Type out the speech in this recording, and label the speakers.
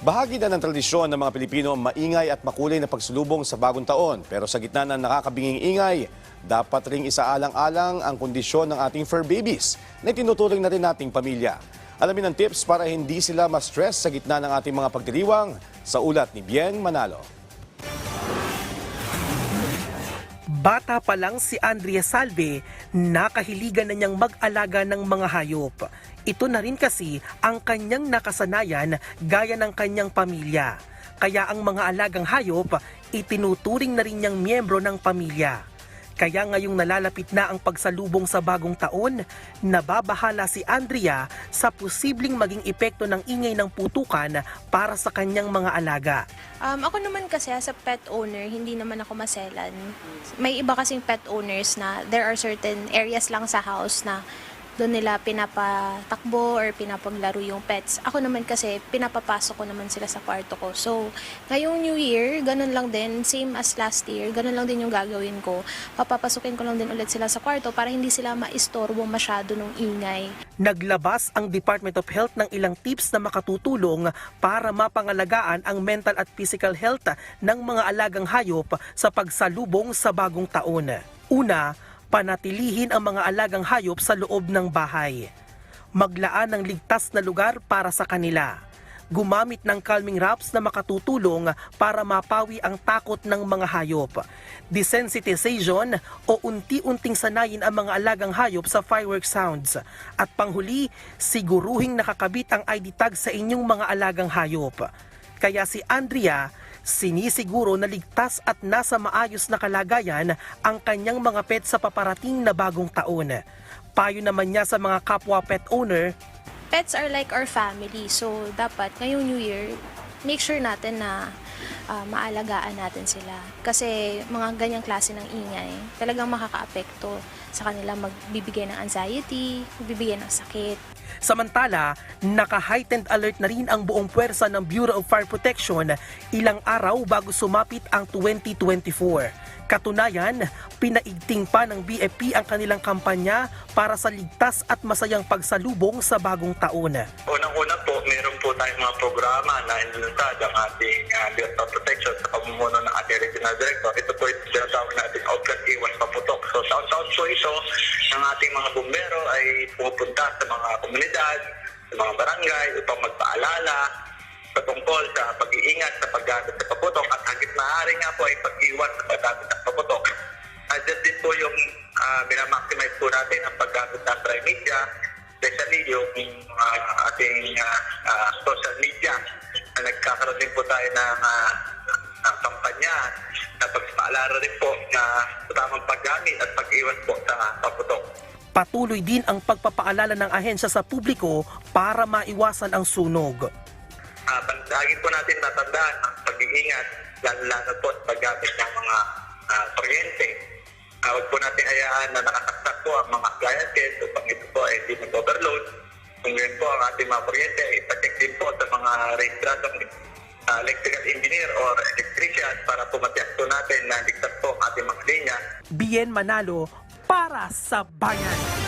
Speaker 1: Bahagi na ng tradisyon ng mga Pilipino ang maingay at makulay na pagsulubong sa bagong taon. Pero sa gitna ng nakakabinging ingay, dapat ring isaalang-alang ang kondisyon ng ating fur babies na tinuturing na rin nating pamilya. Alamin ang tips para hindi sila ma-stress sa gitna ng ating mga pagdiriwang sa ulat ni Bien Manalo.
Speaker 2: Bata pa lang si Andrea Salve, nakahiligan na niyang mag-alaga ng mga hayop. Ito na rin kasi ang kanyang nakasanayan gaya ng kanyang pamilya. Kaya ang mga alagang hayop, itinuturing na rin niyang miyembro ng pamilya. Kaya ngayong nalalapit na ang pagsalubong sa bagong taon, nababahala si Andrea sa posibleng maging epekto ng ingay ng putukan para sa kanyang mga alaga.
Speaker 3: Um, ako naman kasi as a pet owner, hindi naman ako maselan. May iba kasing pet owners na there are certain areas lang sa house na doon nila pinapatakbo or pinapaglaro yung pets. Ako naman kasi, pinapapasok ko naman sila sa kwarto ko. So, ngayong New Year, ganun lang din, same as last year, ganun lang din yung gagawin ko. Papapasukin ko lang din ulit sila sa kwarto para hindi sila maistorbo masyado ng ingay.
Speaker 2: Naglabas ang Department of Health ng ilang tips na makatutulong para mapangalagaan ang mental at physical health ng mga alagang hayop sa pagsalubong sa bagong taon. Una, panatilihin ang mga alagang hayop sa loob ng bahay. Maglaan ng ligtas na lugar para sa kanila. Gumamit ng calming wraps na makatutulong para mapawi ang takot ng mga hayop. Desensitization o unti-unting sanayin ang mga alagang hayop sa firework sounds. At panghuli, siguruhing nakakabit ang ID tag sa inyong mga alagang hayop. Kaya si Andrea, sinisiguro na ligtas at nasa maayos na kalagayan ang kanyang mga pet sa paparating na bagong taon. Payo naman niya sa mga kapwa pet owner,
Speaker 3: pets are like our family. So, dapat ngayong New Year, make sure natin na ah, maalagaan natin sila. Kasi mga ganyang klase ng ingay, talagang makakaapekto sa kanila magbibigay ng anxiety, magbibigay ng sakit.
Speaker 2: Samantala, naka-heightened alert na rin ang buong puwersa ng Bureau of Fire Protection ilang araw bago sumapit ang 2024. Katunayan, pinaigting pa ng BFP ang kanilang kampanya para sa ligtas at masayang pagsalubong sa bagong taon.
Speaker 4: Unang-una po, meron po tayong mga programa na inilunsad ang ating uh, Bureau of Protection sa pamumuno ng ating Regional Director. Ito po yung tinatawag natin Outlet Iwas Paputok. So taon-taon po ng ating mga bumbero ay pumupunta sa mga komunidad, sa mga barangay upang magpaalala patungkol sa pag-iingat sa paggamit ng paputok at hanggang maaari nga po ay pag-iwas sa paggamit ng paputok. Andyan din po yung uh, minamaximize po natin ang paggamit ng prime media, especially yung uh, ating uh, uh, social media na nagkakaroon din po tayo ng, uh, ng kampanya na pagpaalala rin po na sa tamang paggamit at pag-iwas po sa paputok.
Speaker 2: Patuloy din ang pagpapaalala ng ahensya sa publiko para maiwasan ang sunog.
Speaker 4: uh, lagi po natin tatandaan ang pag-iingat, lalo-lalo po sa paggamit ng mga uh, kuryente. Uh, huwag po natin hayaan na nakasaksak po ang mga appliances upang ito po ay hindi mag-overload. Kung yun po ang ating mga kuryente, ipacheck din po sa mga registradong uh, electrical engineer or electrician para po matiyak po natin na ligtas po ang ating mga linya.
Speaker 2: Bien Manalo para sa bayan.